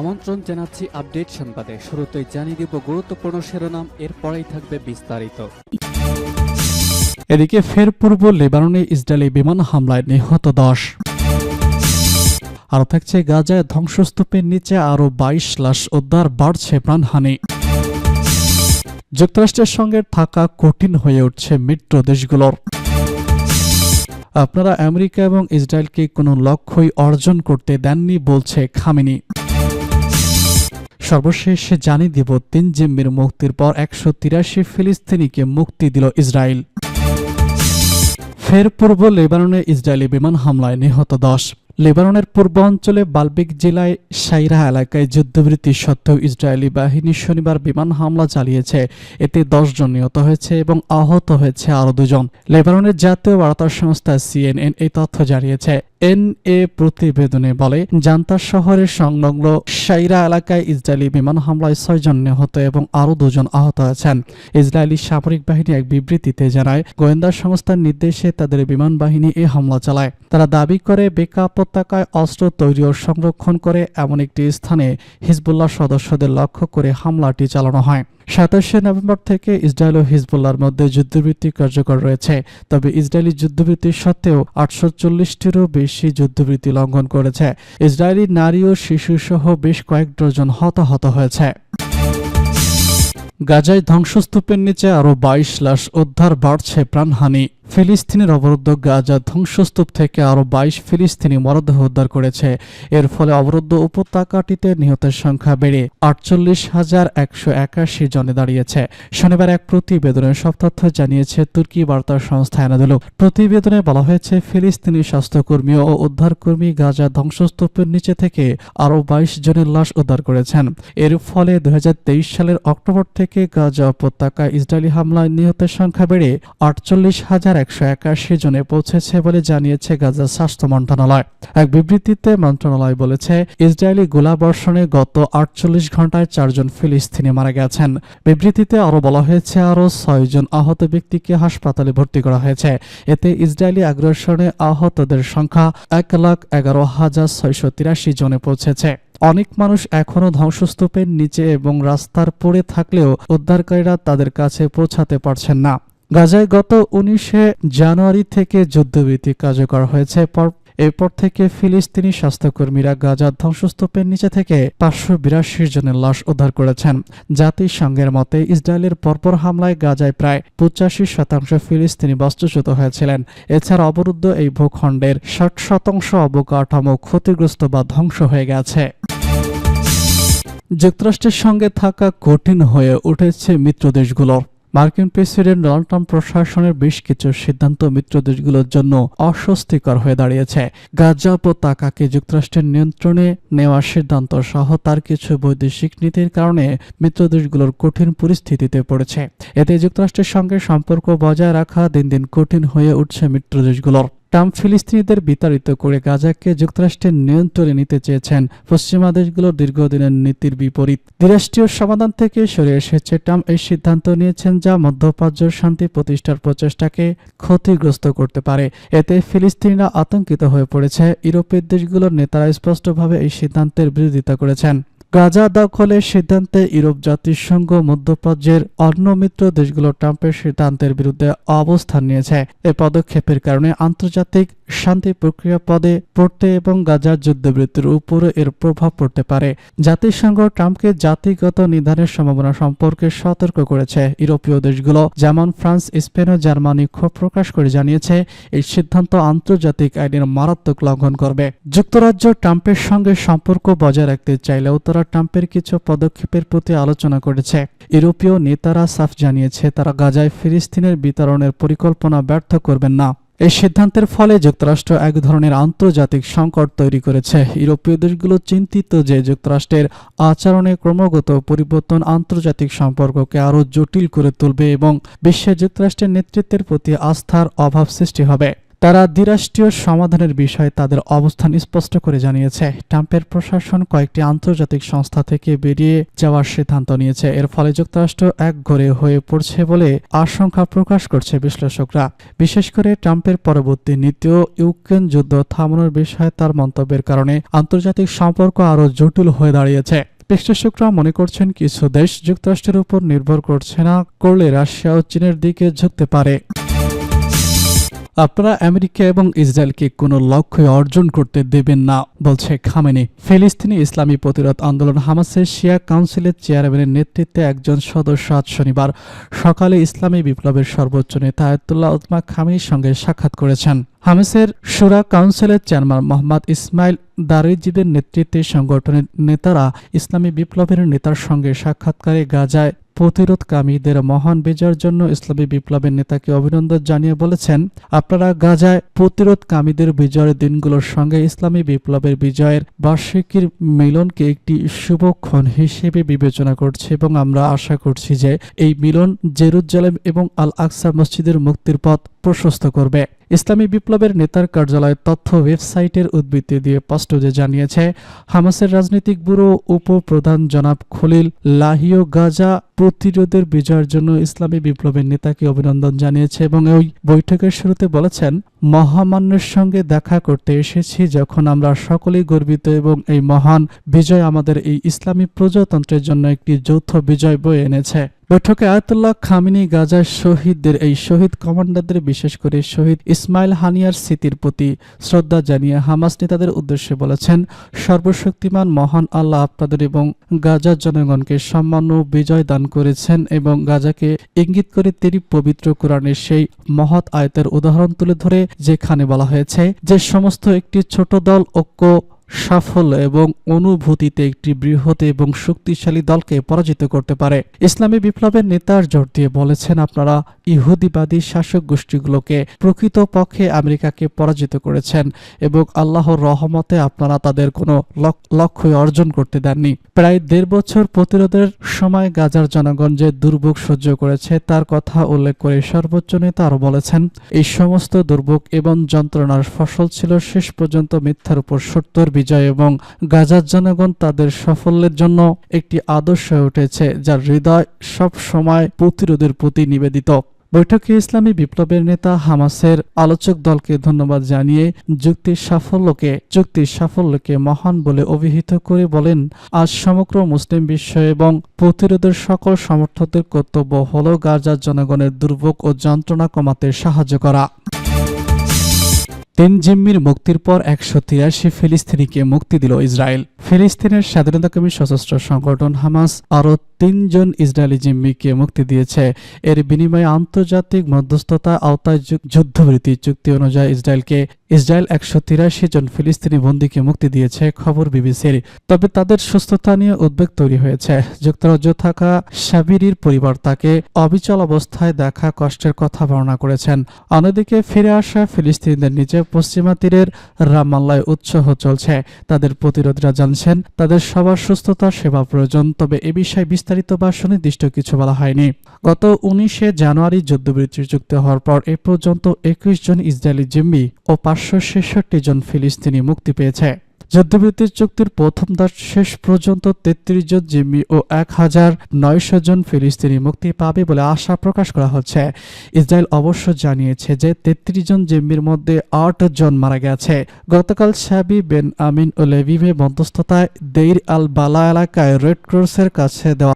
আমন্ত্রণ জানাচ্ছি আপডেট সংবাদে। শুরুতেই জানিয়ে দিব গুরুত্বপূর্ণ শিরোনাম, এরপরেই থাকবে বিস্তারিত। এদিকে ফের পূর্ব লেবাননে ইসরায়েলি বিমান হামলায় নিহত দশ। আরও থাকছে গাজায় ধ্বংসস্তূপের নিচে আরও বাইশ লাশ উদ্ধার, বাড়ছে প্রাণহানি। যুক্তরাষ্ট্রের সঙ্গে থাকা কঠিন হয়ে উঠছে মিত্র দেশগুলোর। আপনারা আমেরিকা এবং ইসরায়েলকে কোনো লক্ষ্যই অর্জন করতে দেননি, বলছে খামেনি। সর্বশেষ জানিয়ে দিব, তিন জিম্মির মুক্তির পর একশো তিরাশি ফিলিস্তিনিকে মুক্তি দিল ইসরায়েল। ফের পূর্ব লেবাননে ইসরায়েলি বিমান হামলায় নিহত দশ। লেবাননের পূর্ব অঞ্চলে বালবিক জেলায় সাইরা এলাকায় যুদ্ধবৃত্তি সত্ত্বেও ইসরায়েলি বাহিনী শনিবার বিমান হামলা চালিয়েছে। এতে দশ জন নিহত হয়েছে এবং আহত হয়েছে আরও দুজন। লেবাননের জাতীয় বার্তা সংস্থা সিএনএন এই তথ্য জানিয়েছে। এন এ প্রতিবেদনে বলে জান্তার শহরের সংলগ্ন সাইরা এলাকায় ইসরায়েলি বিমান হামলায় ছয়জন নিহত এবং আরও দুজন আহত আছেন ইসরায়েলি সামরিক বাহিনী এক বিবৃতিতে জানায়, গোয়েন্দা সংস্থার নির্দেশে তাদের বিমান বাহিনী এ হামলা চালায়। তারা দাবি করে বেকা উপত্যকায় অস্ত্র তৈরি ও সংরক্ষণ করে এমন একটি স্থানে হিজবুল্লাহ সদস্যদের লক্ষ্য করে হামলাটি চালানো হয়। সাতাশে নভেম্বর থেকে ইসরায়েল ও হিজবুল্লাহর মধ্যে যুদ্ধবৃত্তি কার্যকর রয়েছে। তবে ইসরায়েলি যুদ্ধবৃত্তি সত্ত্বেও আটশো চল্লিশটিরও বেশি যুদ্ধবৃত্তি লঙ্ঘন করেছে। ইসরায়েলি নারী ও শিশু সহ বেশ কয়েক ডজন হতাহত হয়েছে। গাজায় ধ্বংসস্তূপের নিচে আরও বাইশ লাশ উদ্ধার বাড়ছে প্রাণহানি। ফিলিস্তিনের অবরুদ্ধ গাজা ধ্বংসস্তূপ থেকে আরও বাইশ ফিলিস্তিনি মরদেহ উদ্ধার করেছে। এর ফলে অবরুদ্ধ উপত্যকাটিতে নিহতের সংখ্যা বেড়ে আটচল্লিশ হাজার একশো একাশি জনে দাঁড়িয়েছে। শনিবার এক প্রতিবেদনে সব তথ্য জানিয়েছে তুর্কি বার্তা সংস্থা এনাদুলু প্রতিবেদনে বলা হয়েছে, ফিলিস্তিনি স্বাস্থ্যকর্মী ও উদ্ধারকর্মী গাজা ধ্বংসস্তূপের নিচে থেকে আরও বাইশ জনের লাশ উদ্ধার করেছেন। এর ফলে দুই হাজার তেইশ সালের অক্টোবর থেকে গাজা উপত্যকায় ইসরায়েলি হামলায় নিহতের সংখ্যা বেড়ে আটচল্লিশ হাজার একশো একাশি জনে পৌঁছেছে বলে জানিয়েছে গাজা স্বাস্থ্য মন্ত্রণালয়। এক বিবৃতিতে মন্ত্রণালয় বলেছে, ইসরায়েলি গোলাবর্ষণে গত আটচল্লিশ ঘন্টায় চারজন ফিলিস্তিনি মারা গেছেন। বিবৃতিতে আরও বলা হয়েছে, আরও ছয়জন আহত ব্যক্তিকে হাসপাতালে ভর্তি করা হয়েছে। এতে ইসরায়েলি আগ্রাসনে আহতদের সংখ্যা এক লাখ এগারো হাজার ছয়শো তিরাশি জনে পৌঁছেছে। অনেক মানুষ এখনও ধ্বংসস্তূপের নিচে এবং রাস্তার পড়ে থাকলেও উদ্ধারকারীরা তাদের কাছে পৌঁছাতে পারছেন না। গাজায় গত উনিশে জানুয়ারি থেকে যুদ্ধবিধি কার্যকর হয়েছে। পর এরপর থেকে ফিলিস্তিনি স্বাস্থ্যকর্মীরা গাজা ধ্বংসস্তূপের নিচে থেকে পাঁচশো বিরাশি জনের লাশ উদ্ধার করেছেন। জাতিসংঘের মতে, ইসরায়েলের পরপর হামলায় গাজায় প্রায় পঁচাশি শতাংশ ফিলিস্তিনি বাস্তুচ্যুত হয়েছিলেন। এছাড়া অবরুদ্ধ এই ভূখণ্ডের ষাট শতাংশ অবকাঠামো ক্ষতিগ্রস্ত বা ধ্বংস হয়ে গেছে। যুক্তরাষ্ট্রের সঙ্গে থাকা কঠিন হয়ে উঠেছে মিত্র দেশগুলোর মার্কিন প্রেসিডেন্ট ডোনাল্ড ট্রাম্প প্রশাসনের বেশ কিছু সিদ্ধান্ত মিত্র দেশগুলোর জন্য অস্বস্তিকর হয়ে দাঁড়িয়েছে। গাজা উপত্যকাকে যুক্তরাষ্ট্রের নিয়ন্ত্রণে নেওয়ার সিদ্ধান্ত সহ তার কিছু বৈদেশিক নীতির কারণে মিত্র দেশগুলোর কঠিন পরিস্থিতিতে পড়েছে। এতে যুক্তরাষ্ট্রের সঙ্গে সম্পর্ক বজায় রাখা দিন দিন কঠিন হয়ে উঠছে মিত্র দেশগুলোর। ট্রাম্প ফিলিস্তিনিদের বিতাড়িত করে গাজাকে যুক্তরাষ্ট্রের নিয়ন্ত্রণে নিতে চেয়েছেন। পশ্চিমা দেশগুলোর দীর্ঘদিনের নীতির বিপরীত। দ্বিরাষ্ট্রীয় সমাধান থেকে সরে এসেছে ট্রাম্প এই সিদ্ধান্ত নিয়েছেন যা মধ্যপ্রাচ্যের শান্তি প্রতিষ্ঠার প্রচেষ্টাকে ক্ষতিগ্রস্ত করতে পারে। এতে ফিলিস্তিনিরা আতঙ্কিত হয়ে পড়েছে। ইউরোপের দেশগুলোর নেতারা স্পষ্টভাবে এই সিদ্ধান্তের বিরোধিতা করেছেন। গাজা দখলের সিদ্ধান্তে ইউরোপ জাতিসংঘ মধ্যপ্রাচ্যের অন্য মিত্র দেশগুলো ট্রাম্পের সিদ্ধান্তের বিরুদ্ধে অবস্থান নিয়েছে। এ পদক্ষেপের কারণে আন্তর্জাতিক শান্তি প্রক্রিয়া পদে পড়তে এবং গাজার যুদ্ধবৃত্তির উপরে এর প্রভাব পড়তে পারে। জাতিসংঘ ট্রাম্পকে জাতিগত নিধানের সম্ভাবনা সম্পর্কে সতর্ক করেছে ইউরোপীয় দেশগুলো, যেমন ফ্রান্স, স্পেন ও জার্মানি ক্ষোভ প্রকাশ করে জানিয়েছে। এই সিদ্ধান্ত আন্তর্জাতিক আইনের মারাত্মক লঙ্ঘন করবে। যুক্তরাজ্য ট্রাম্পের সঙ্গে সম্পর্ক বজায় রাখতে চাইলেও তারা ট্রাম্পের কিছু পদক্ষেপের প্রতি আলোচনা করেছে। ইউরোপীয় নেতারা সাফ জানিয়েছে, তারা গাজায় ফিলিস্তিনের বিতরণের পরিকল্পনা ব্যর্থ করবেন না। এই সিদ্ধান্তের ফলে যুক্তরাষ্ট্র এক ধরনের আন্তর্জাতিক সংকট তৈরি করেছে। ইউরোপীয় দেশগুলো চিন্তিত যে যুক্তরাষ্ট্রের আচরণে ক্রমাগত পরিবর্তন আন্তর্জাতিক সম্পর্ককে আরও জটিল করে তুলবে এবং বিশ্বে যুক্তরাষ্ট্রের নেতৃত্বের প্রতি আস্থার অভাব সৃষ্টি হবে। তারা দ্বিরাষ্ট্রীয় সমাধানের বিষয়ে তাদের অবস্থান স্পষ্ট করে জানিয়েছে। ট্রাম্পের প্রশাসন কয়েকটি আন্তর্জাতিক সংস্থা থেকে বেরিয়ে যাওয়ার সিদ্ধান্ত নিয়েছে। এর ফলে যুক্তরাষ্ট্র এক ঘরে হয়ে পড়ছে বলে আশঙ্কা প্রকাশ করছে বিশ্লেষকরা। বিশেষ করে ট্রাম্পের পরবর্তী নীতিও ইউক্রেন যুদ্ধ থামানোর বিষয়ে তার মন্তব্যের কারণে আন্তর্জাতিক সম্পর্ক আরও জটিল হয়ে দাঁড়িয়েছে। বিশ্লেষকরা মনে করছেন কিছু দেশ যুক্তরাষ্ট্রের উপর নির্ভর করছে না, করলে রাশিয়া ও চীনের দিকে ঝুঁকতে পারে। আপনারা আমেরিকা এবং ইসরায়েলকে কোনো লক্ষ্য অর্জন করতে দেবেন না, বলছে খামেনি। ফিলিস্তিনি ইসলামী প্রতিরোধ আন্দোলন হামাসের শিয়া কাউন্সিলের চেয়ারম্যানের নেতৃত্বে একজন সদস্য আজ শনিবার সকালে ইসলামী বিপ্লবের সর্বোচ্চ নেতা আয়তুল্লাহ উতমা খামেনির সঙ্গে সাক্ষাৎ করেছেন। হামাসের সুরা কাউন্সিলের চেয়ারম্যান মোহাম্মদ ইসমাইল দারিজিবের নেতৃত্বে সংগঠনের নেতারা ইসলামী বিপ্লবের নেতার সঙ্গে সাক্ষাৎকারে গাজায় প্রতিরোধকামীদের মহান বিজয়ের জন্য ইসলামী বিপ্লবের নেতাকে অভিনন্দন জানিয়ে বলেছেন, আপনারা গাজায় প্রতিরোধকামীদের বিজয়ের দিনগুলোর সঙ্গে ইসলামী বিপ্লবের বিজয়ের বার্ষিকীর মিলনকে একটি শুভক্ষণ হিসেবে বিবেচনা করছে এবং আমরা আশা করছি যে এই মিলন জেরুজালেম এবং আল আকসা মসজিদের মুক্তির পথ প্রশস্ত করবে। ইসলামী বিপ্লবের নেতার কার্যালয় তথ্য ওয়েবসাইটের উদ্বৃত্তি দিয়ে স্পষ্টজে জানিয়েছে, হামাসের রাজনৈতিক ব্যুরো উপপ্রধান জনাব খলিল লাহিও গাজা প্রতিরোধের বিজয়ের জন্য ইসলামী বিপ্লবের নেতাকে অভিনন্দন জানিয়েছে এবং ওই বৈঠকের শুরুতে বলেছেন, মহামান্যের সঙ্গে দেখা করতে এসেছি যখন আমরা সকলেই গর্বিত এবং এই মহান বিজয় আমাদের এই ইসলামী প্রজাতন্ত্রের জন্য একটি যৌথ বিজয় বয়ে এনেছে। বৈঠকে আয়াতুল্লাহ খামিনি গাজার শহীদদের, এই শহীদ কমান্ডারদের, বিশেষ করে শহীদ ইসমাইল হানিয়ার স্মৃতির প্রতি শ্রদ্ধা জানিয়ে হামাস নেতাদের উদ্দেশ্যে বলেছেন, সর্বশক্তিমান মহান আল্লাহ আপনাদের এবং গাজার জনগণকে সম্মান ও বিজয় দান করেছেন এবং গাজাকে ইঙ্গিত করে তিনি পবিত্র কোরআনের সেই মহৎ আয়তের উদাহরণ তুলে ধরে, যেখানে বলা হয়েছে যে সমস্ত একটি ছোট দল ঐক্য সাফল্য এবং অনুভূতিতে একটি বৃহৎ এবং শক্তিশালী দলকে পরাজিত করতে পারে। ইসলামী বিপ্লবের নেতার জোর দিয়ে বলেছেন, আপনারা ইহুদিবাদী শাসক গোষ্ঠীগুলোকে প্রকৃত পক্ষে আমেরিকাকে পরাজিত করেছেন এবং আল্লাহর রহমতে আপনারা তাদের কোনো লক- লক্ষ্য অর্জন করতে দেননি। প্রায় দেড় বছর প্রতিরোধের সময় গাজার জনগণ যে দুর্ভোগ সহ্য করেছে, তার কথা উল্লেখ করে সর্বোচ্চ নেতা আরও বলেছেন, এই সমস্ত দুর্ভোগ এবং যন্ত্রণার ফসল ছিল শেষ পর্যন্ত মিথ্যার উপর সত্যর বিজয় এবং গাজার জনগণ তাদের সাফল্যের জন্য একটি আদর্শ হয়ে উঠেছে, যার হৃদয় সব সময় প্রতিরোধের প্রতি নিবেদিত। বৈঠকে ইসলামী বিপ্লবের নেতা হামাসের আলোচক দলকে ধন্যবাদ জানিয়ে যুক্তির সাফল্যকে যুক্তির সাফল্যকে মহান বলে অভিহিত করে বলেন, আজ সমগ্র মুসলিম বিশ্ব এবং প্রতিরোধের সকল সমর্থকদের কর্তব্য হল গাজার জনগণের দুর্ভোগ ও যন্ত্রণা কমাতে সাহায্য করা। তিন জিম্মির মুক্তির পর একশো তিরাশি ফিলিস্তিনিকে মুক্তি দিল ইসরায়েল। ফিলিস্তিনের স্বাধীনতাকামী সশস্ত্র সংগঠন হামাস আরও তিনজন ইসরায়েলি জিম্মিকে মুক্তি দিয়েছে। এর বিনিময়ে আন্তর্জাতিক মধ্যস্থতা, আওতায় যুদ্ধবৃত্তি চুক্তি অনুযায়ী ইসরায়েলকে, ইসরায়েল একশো তিরাশি জন ফিলিস্তিনি বন্দীকে মুক্তি দিয়েছে, খবর বিবিসির। তবে তাদের সুস্থতা নিয়ে উদ্বেগ তৈরি হয়েছে। যুক্তরাজ্য থাকা সাবিরির পরিবার তাকে অবিচল অবস্থায় দেখা কষ্টের কথা বর্ণনা করেছেন। অন্যদিকে ফিরে আসা ফিলিস্তিনিদের নিচে পশ্চিমা তীরের রামাল্লায় উৎসাহ চলছে। তাদের প্রতিরোধীরা জানছেন, তাদের সবার সুস্থতা, সেবা প্রয়োজন। তবে এ বিষয়ে বিস্তারিত বা সুনির্দিষ্ট কিছু বলা হয়নি। গত উনিশে জানুয়ারি যুদ্ধবৃত্তি চুক্তি হওয়ার পর এ পর্যন্ত একুশ জন ইসরায়েলি জিম্মি ও পাঁচশো ছেষট্টি জন ফিলিস্তিনি মুক্তি পেয়েছে। যুদ্ধবৃত্তির চুক্তির প্রথম ধাপ শেষ পর্যন্ত তেত্রিশ জন জিম্মি ও এক হাজার নয়শো জন ফিলিস্তিনি মুক্তি পাবে বলে আশা প্রকাশ করা হচ্ছে। ইসরায়েল অবশ্য জানিয়েছে যে তেত্রিশ জন জিম্মির মধ্যে আট জন মারা গেছে। গতকাল সাবি বেন আমিন ও লেভিভে মধ্যস্থতায় দেইর আল বালা এলাকায় রেড ক্রসের কাছে দেওয়া